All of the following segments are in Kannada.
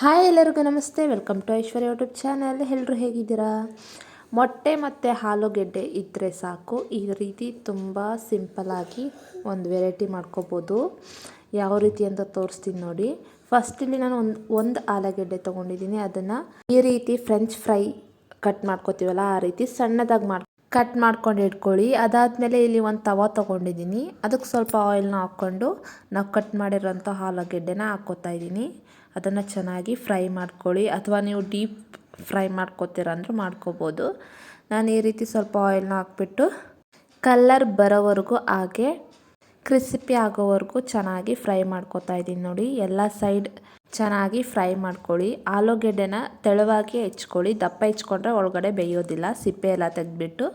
ಹಾಯ್ ಎಲ್ಲರಿಗೂ ನಮಸ್ತೆ, welcome to Aishwarya YouTube channel. ಎಲ್ಲರೂ ಹೇಗಿದ್ದೀರಾ? ಮೊಟ್ಟೆ ಮತ್ತು ಆಲೂಗೆಡ್ಡೆ ಇದ್ದರೆ ಸಾಕು. ಈ ರೀತಿ ತುಂಬ ಸಿಂಪಲಾಗಿ ಒಂದು ವೆರೈಟಿ ಮಾಡ್ಕೋಬೋದು. ಯಾವ ರೀತಿ ಅಂತ ತೋರಿಸ್ತೀನಿ ನೋಡಿ. ಫಸ್ಟ್ ಇಲ್ಲಿ ನಾನು ಒಂದು ಒಂದು ಆಲೂಗೆಡ್ಡೆ ತೊಗೊಂಡಿದ್ದೀನಿ. ಅದನ್ನು ಈ ರೀತಿ ಫ್ರೆಂಚ್ ಫ್ರೈ ಕಟ್ ಮಾಡ್ಕೋತೀವಲ್ಲ, ಆ ರೀತಿ ಸಣ್ಣದಾಗಿ ಮಾಡಿ ಕಟ್ ಮಾಡ್ಕೊಂಡು ಇಟ್ಕೊಳ್ಳಿ. ಅದಾದಮೇಲೆ ಇಲ್ಲಿ ಒಂದು ತವ ತೊಗೊಂಡಿದ್ದೀನಿ. ಅದಕ್ಕೆ ಸ್ವಲ್ಪ ಆಯಿಲ್ನ ಹಾಕ್ಕೊಂಡು ನಾವು ಕಟ್ ಮಾಡಿರೋಂಥ ಆಲೂಗೆಡ್ಡೆನ ಹಾಕ್ಕೊತಾ ಇದ್ದೀನಿ. ಅದನ್ನು ಚೆನ್ನಾಗಿ ಫ್ರೈ ಮಾಡ್ಕೊಳ್ಳಿ. ಅಥವಾ ನೀವು ಡೀಪ್ ಫ್ರೈ ಮಾಡ್ಕೋತೀರ ಅಂದರೂ ಮಾಡ್ಕೋಬೋದು. ನಾನು ಈ ರೀತಿ ಸ್ವಲ್ಪ ಆಯಿಲ್ನ ಹಾಕ್ಬಿಟ್ಟು ಕಲ್ಲರ್ ಬರೋವರೆಗೂ ಹಾಗೆ ಕ್ರಿಸ್ಪಿ ಆಗೋವರೆಗೂ ಚೆನ್ನಾಗಿ ಫ್ರೈ ಮಾಡ್ಕೋತಾ ಇದ್ದೀನಿ ನೋಡಿ. ಎಲ್ಲ ಸೈಡ್ ಚೆನ್ನಾಗಿ ಫ್ರೈ ಮಾಡ್ಕೊಳ್ಳಿ. ಆಲೂಗೆಡ್ಡೆನ ತೆಳುವಾಗಿ ಹೆಚ್ಕೊಳ್ಳಿ. ದಪ್ಪ ಹೆಚ್ಕೊಂಡ್ರೆ ಒಳಗಡೆ ಬೇಯೋದಿಲ್ಲ. ಸಿಪ್ಪೆ ಎಲ್ಲ ತೆಗೆದ್ಬಿಟ್ಟು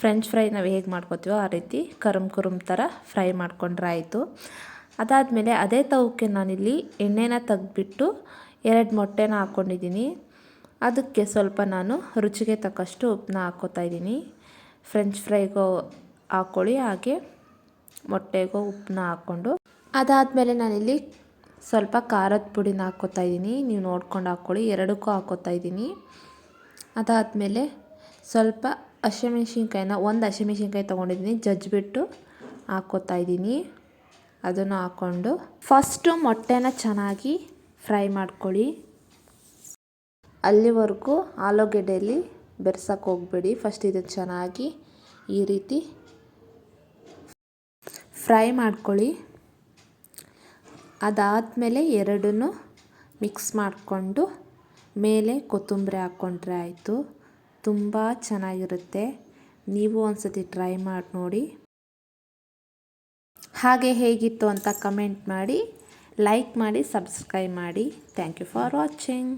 ಫ್ರೆಂಚ್ ಫ್ರೈ ನಾವು ಹೇಗೆ ಮಾಡ್ಕೋತೀವೋ ಆ ರೀತಿ ಕರುಮ್ ಕುರುಮ್ ಥರ ಫ್ರೈ ಮಾಡ್ಕೊಂಡ್ರೆ ಆಯಿತು. ಅದಾದಮೇಲೆ ಅದೇ ತವಕ್ಕೆ ನಾನಿಲ್ಲಿ ಎಣ್ಣೆನ ತೆಗೆದ್ಬಿಟ್ಟು ಎರಡು ಮೊಟ್ಟೆನ ಹಾಕ್ಕೊಂಡಿದ್ದೀನಿ. ಅದಕ್ಕೆ ಸ್ವಲ್ಪ ನಾನು ರುಚಿಗೆ ತಕ್ಕಷ್ಟು ಉಪ್ಪನ್ನ ಹಾಕ್ಕೋತಾ ಇದ್ದೀನಿ. ಫ್ರೆಂಚ್ ಫ್ರೈಗೂ ಹಾಕ್ಕೊಳ್ಳಿ ಹಾಗೆ. ಮೊಟ್ಟೆಗೂ ಉಪ್ಪನ್ನ ಹಾಕ್ಕೊಂಡು ಅದಾದಮೇಲೆ ನಾನಿಲ್ಲಿ ಸ್ವಲ್ಪ ಖಾರದ ಪುಡಿನ ಹಾಕ್ಕೋತಾ ಇದ್ದೀನಿ. ನೀವು ನೋಡ್ಕೊಂಡು ಹಾಕ್ಕೊಳ್ಳಿ, ಎರಡಕ್ಕೂ ಹಾಕ್ಕೋತಾ ಇದ್ದೀನಿ. ಅದಾದಮೇಲೆ ಸ್ವಲ್ಪ ಹಸಿಮೆಣ್ಸಿನ್ಕಾಯಿನ, ಒಂದು ಹಸಿಮೆಣ್ಸಿನ್ಕಾಯಿ ತೊಗೊಂಡಿದ್ದೀನಿ. ಜಜ್ಜಿಬಿಟ್ಟು ಹಾಕ್ಕೋತಾ ಇದ್ದೀನಿ. ಅದನ್ನು ಹಾಕ್ಕೊಂಡು ಫಸ್ಟು ಮೊಟ್ಟೆನ ಚೆನ್ನಾಗಿ ಫ್ರೈ ಮಾಡ್ಕೊಳ್ಳಿ. ಅಲ್ಲಿವರೆಗೂ ಆಲೂಗೆಡ್ಡೆಯಲ್ಲಿ ಬೆರ್ಸಕ್ಕೆ ಹೋಗ್ಬೇಡಿ. ಫಸ್ಟ್ ಇದು ಚೆನ್ನಾಗಿ ಈ ರೀತಿ ಫ್ರೈ ಮಾಡ್ಕೊಳ್ಳಿ. ಅದಾದಮೇಲೆ ಎರಡನ್ನು ಮಿಕ್ಸ್ ಮಾಡಿಕೊಂಡು ಮೇಲೆ ಕೊತ್ತಂಬರಿ ಹಾಕ್ಕೊಂಡ್ರೆ ಆಯಿತು. ತುಂಬ ಚೆನ್ನಾಗಿರುತ್ತೆ. ನೀವು ಒಂದು ಸತಿ ಟ್ರೈ ಮಾಡಿ ನೋಡಿ. ಹಾಗೆ ಹೇಗಿತ್ತು ಅಂತ ಕಮೆಂಟ್ ಮಾಡಿ, ಲೈಕ್ ಮಾಡಿ, ಸಬ್ಸ್ಕ್ರೈಬ್ ಮಾಡಿ. Thank you for watching.